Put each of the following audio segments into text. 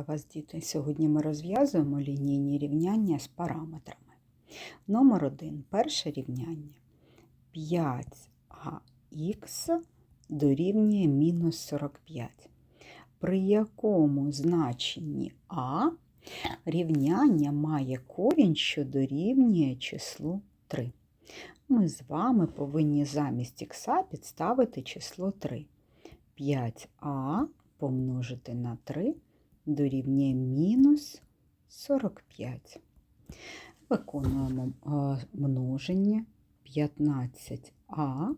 Вас, діти! Сьогодні ми розв'язуємо лінійні рівняння з параметрами. Номер 1. Перше рівняння. 5ах дорівнює мінус 45, при якому значенні а рівняння має корінь, що дорівнює числу 3. Ми з вами повинні замість х підставити число 3. 5а помножити на 3 дорівнює мінус 45. Виконуємо е, множення 15а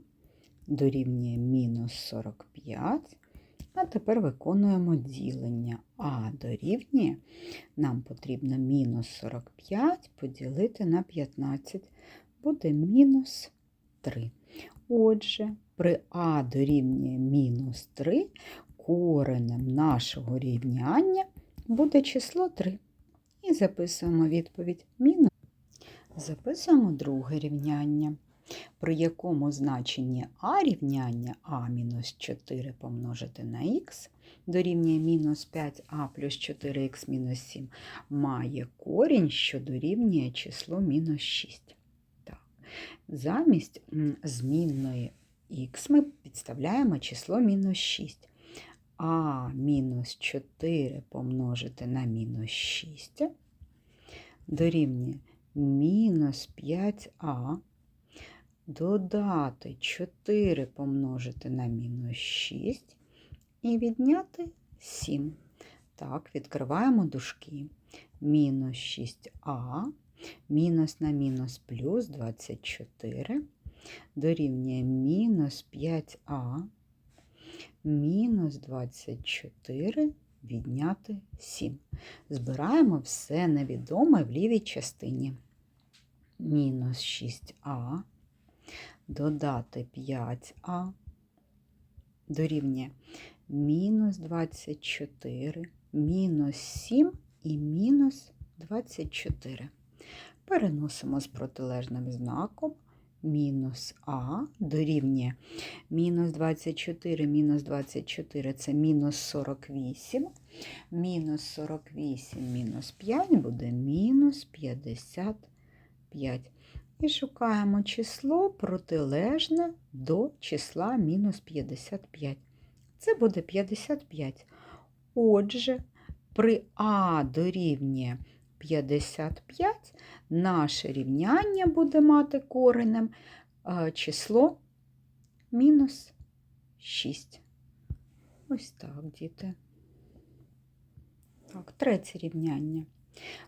дорівнює мінус 45. А тепер виконуємо ділення а дорівнює. Нам потрібно мінус 45 поділити на 15. Буде мінус 3. Отже, при а дорівнює мінус 3 коренем нашого рівняння буде число 3. І записуємо відповідь мінус. Записуємо друге рівняння, при якому значенні а рівняння а мінус 4 помножити на х дорівнює мінус 5а плюс 4х мінус 7 має корінь, що дорівнює число мінус 6. Так. Замість змінної х ми підставляємо число мінус 6 а мінус 4 помножити на мінус 6 дорівнює мінус 5а додати 4 помножити на мінус 6 і відняти 7. Так, відкриваємо дужки. Мінус 6а, мінус на мінус плюс 24 дорівнює мінус 5а мінус 24 відняти 7. Збираємо все невідоме в лівій частині. Мінус 6а, додати 5а, дорівнює мінус 24, мінус 7 і мінус 24. Переносимо з протилежним знаком мінус А дорівнює мінус 24, мінус 24 це мінус 48, мінус 48, мінус 5 буде мінус 55. І шукаємо число протилежне до числа мінус 55. Це буде 55. Отже, при А дорівнює 55 наше рівняння буде мати коренем число мінус 6. Ось так, діти. Так, третє рівняння.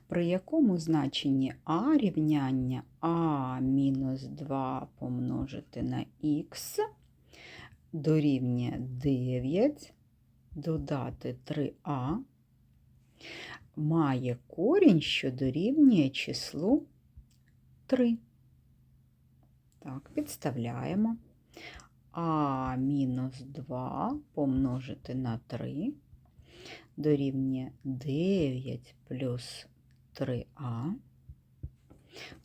При якому значенні А рівняння А мінус 2 помножити на х дорівнює 9, додати 3а має корінь, що дорівнює числу 3. Так, підставляємо. А мінус 2 помножити на 3 дорівнює 9 плюс 3а.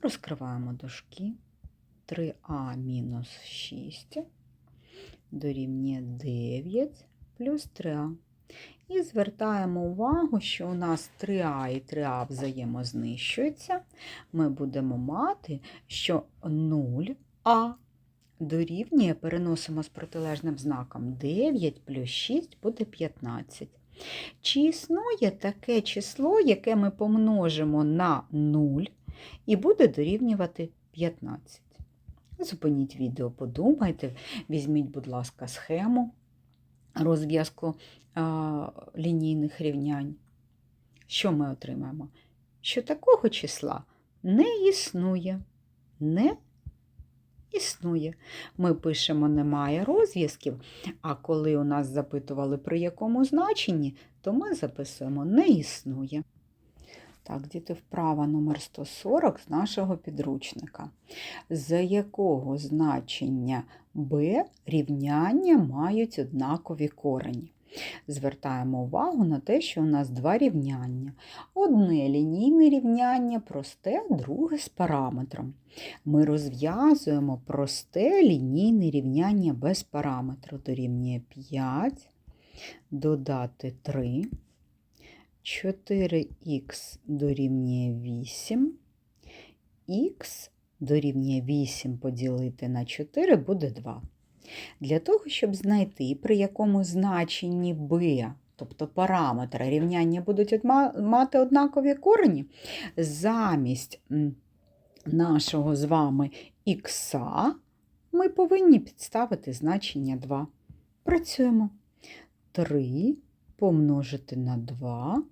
Розкриваємо дужки. 3а мінус 6 дорівнює 9 плюс 3а. І звертаємо увагу, що у нас 3А і 3А взаємознищуються. Ми будемо мати, що 0А дорівнює, переносимо з протилежним знаком 9 плюс 6 буде 15. Чи існує таке число, яке ми помножимо на 0 і буде дорівнювати 15? Зупиніть відео, подумайте, візьміть, будь ласка, схему розв'язку лінійних рівнянь. Що ми отримаємо? Що такого числа не існує. Не існує. Ми пишемо немає розв'язків, а коли у нас запитували при якому значенні, то ми записуємо не існує. Так, діти, вправа номер 140 з нашого підручника. За якого значення b рівняння мають однакові корені? Звертаємо увагу на те, що у нас два рівняння. Одне лінійне рівняння просте, друге з параметром. Ми розв'язуємо просте лінійне рівняння без параметру. Дорівнює 5, додати 3, 4х дорівнює 8, х дорівнює 8 поділити на 4 буде 2. Для того, щоб знайти, при якому значенні b, тобто параметра рівняння будуть мати однакові корені, замість нашого з вами х ми повинні підставити значення 2. Працюємо. 3 помножити на 2,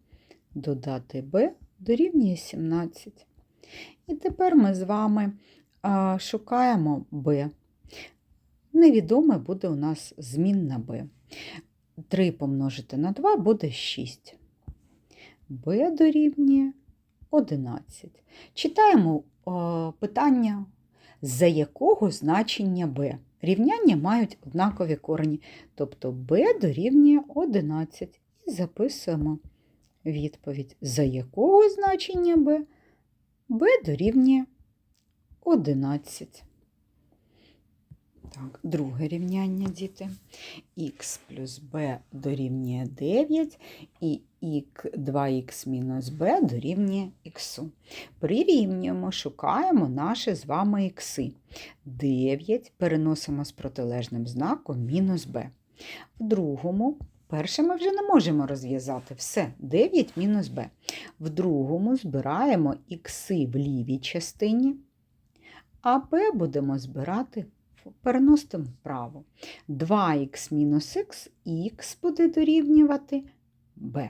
додати b дорівнює 17. І тепер ми з вами шукаємо b. Невідоме буде у нас змінна b. 3 помножити на 2 буде 6. b дорівнює 11. Читаємо питання, за якого значення b. Рівняння мають однакові корені, тобто b дорівнює 11. І записуємо відповідь, за якого значення b b дорівнює 11. Так, друге рівняння, діти. х плюс b дорівнює 9 і 2х мінус b дорівнює х. Прирівнюємо, шукаємо наші з вами ікси. 9 переносимо з протилежним знаком мінус b. В другому, перше ми вже не можемо розв'язати. Все, 9 мінус b. В другому збираємо ікси в лівій частині, а b будемо збирати переносимо вправо. 2х мінус х, х буде дорівнювати b.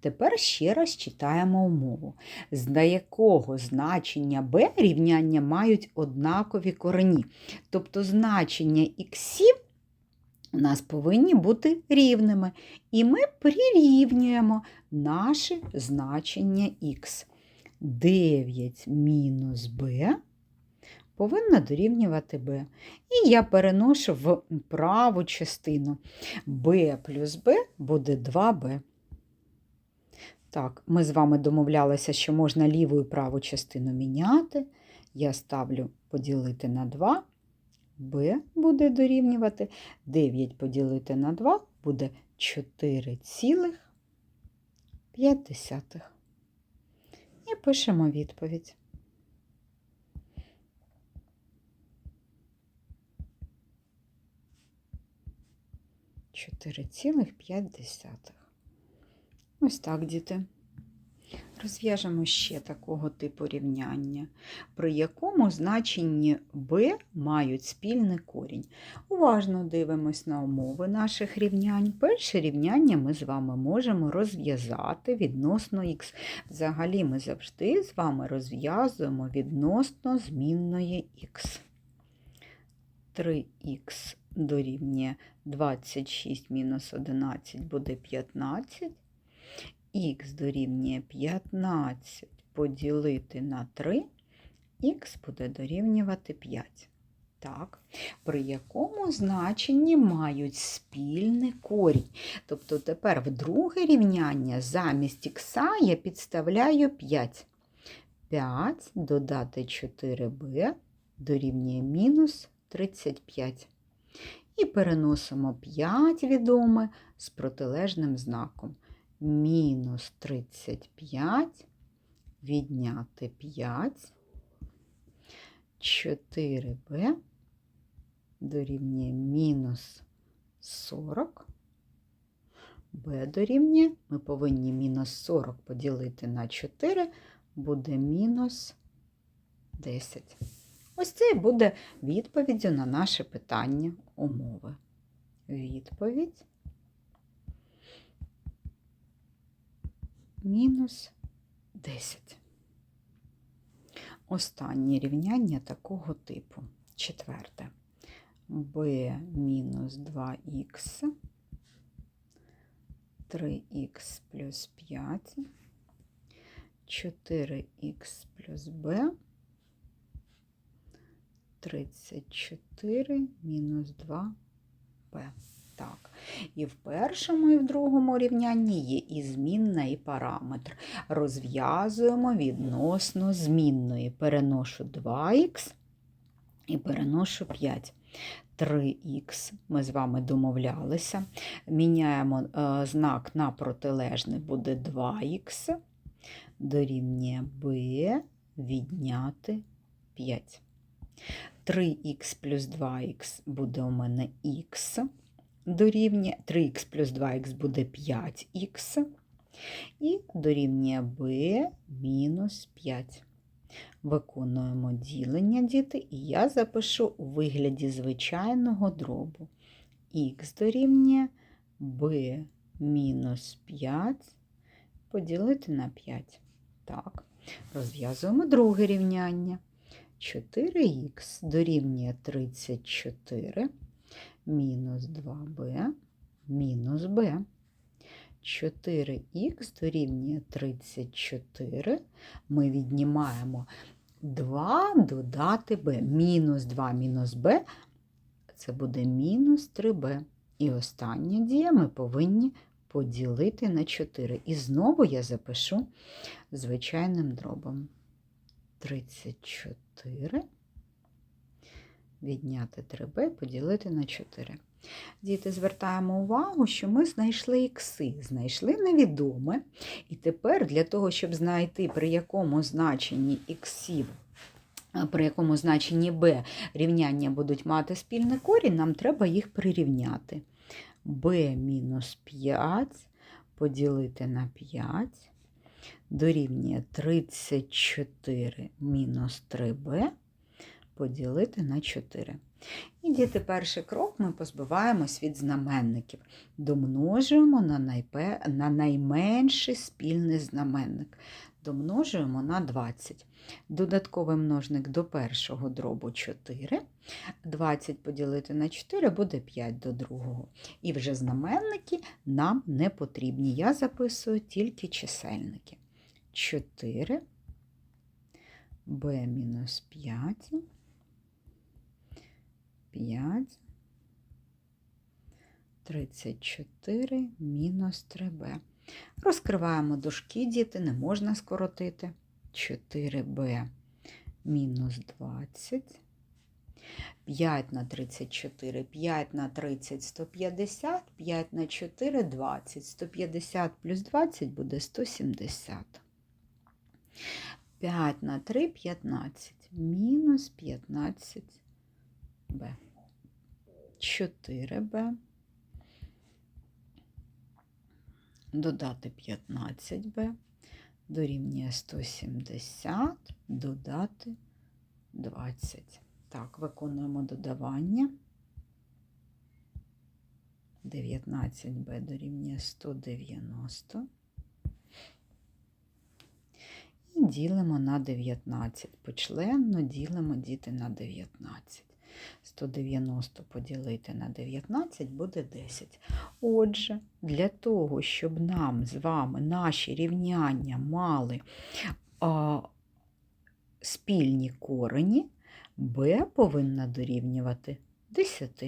Тепер ще раз читаємо умову, з якого значення b рівняння мають однакові корені. Тобто значення іксів у нас повинні бути рівними. І ми прирівнюємо наше значення х. 9 мінус b повинна дорівнювати b. І я переношу в праву частину. b плюс b буде 2b. Так, ми з вами домовлялися, що можна ліву і праву частину міняти. Я ставлю поділити на 2. b буде дорівнювати. 9 поділити на 2 буде 4,5. І пишемо відповідь. 4,5. Ось так, діти. Розв'яжемо ще такого типу рівняння, при якому значенні b мають спільний корінь. Уважно дивимось на умови наших рівнянь. Перше рівняння ми з вами можемо розв'язати відносно х. Взагалі ми завжди з вами розв'язуємо відносно змінної х. 3х дорівнює 26 мінус 11 буде 15. Х дорівнює 15 поділити на 3, х буде дорівнювати 5. Так, при якому значенні мають спільний корінь. Тобто тепер в друге рівняння замість х я підставляю 5. 5 додати 4b дорівнює мінус 35. І переносимо 5 відоме з протилежним знаком. Мінус 35, відняти 5, 4b дорівнює мінус 40. b дорівнює, ми повинні мінус 40 поділити на 4, буде мінус 10. Ось це і буде відповіддю на наше питання умови. Відповідь мінус 10. Останнє рівняння такого типу. Четверте. b мінус 2х, 3х плюс 5, 4х плюс b 34 мінус 2b. Так. І в першому і в другому рівнянні є і змінна, і параметр. Розв'язуємо відносно змінної. Переношу 2х і переношу 5. 3х. Ми з вами домовлялися. Міняємо е, знак на протилежний, буде 2х. Дорівнює b відняти 5. 3х плюс 2х буде у мене х. Дорівнює 3х плюс 2х буде 5х. І дорівнює b мінус 5. Виконуємо ділення, діти, і я запишу у вигляді звичайного дробу. Х дорівнює b мінус 5 поділити на 5. Так, розв'язуємо друге рівняння. 4х дорівнює 34 мінус 2b мінус b. 4х дорівнює 34. Ми віднімаємо 2 додати b. Мінус 2 мінус b це буде мінус 3b. І остання дія ми повинні поділити на 4. І знову я запишу звичайним дробом. 34 відняти 3b поділити на 4. Діти, звертаємо увагу, що ми знайшли ікси, знайшли невідоме. І тепер для того, щоб знайти, при якому значенні іксів, при якому значенні b рівняння будуть мати спільний корінь, нам треба їх прирівняти. b мінус 5 поділити на 5 дорівнює 34 мінус 3b поділити на 4. І діти, перший крок ми позбиваємось від знаменників. Домножуємо на, найпе... на найменший спільний знаменник. Домножуємо на 20. Додатковий множник до першого дробу 4. 20 поділити на 4 буде 5 до другого. І вже знаменники нам не потрібні. Я записую тільки чисельники. 4 b мінус 5 5, 34 мінус 3b. Розкриваємо дужки, діти, не можна скоротити. 4b мінус 20. 5 на 34, 5 на 30, 150, 5 на 4, 20. 150 плюс 20 буде 170. 5 на 3, 15. Мінус 15 Б. 4Б. Додати 15Б. Дорівнює 170, додати 20. Так, виконуємо додавання. 19Б дорівнює 190. І ділимо на 19. Почленно ділимо діти на 19. 190 поділити на 19 буде 10. Отже, для того, щоб нам з вами наші рівняння мали а, спільні корені, b повинна дорівнювати 10.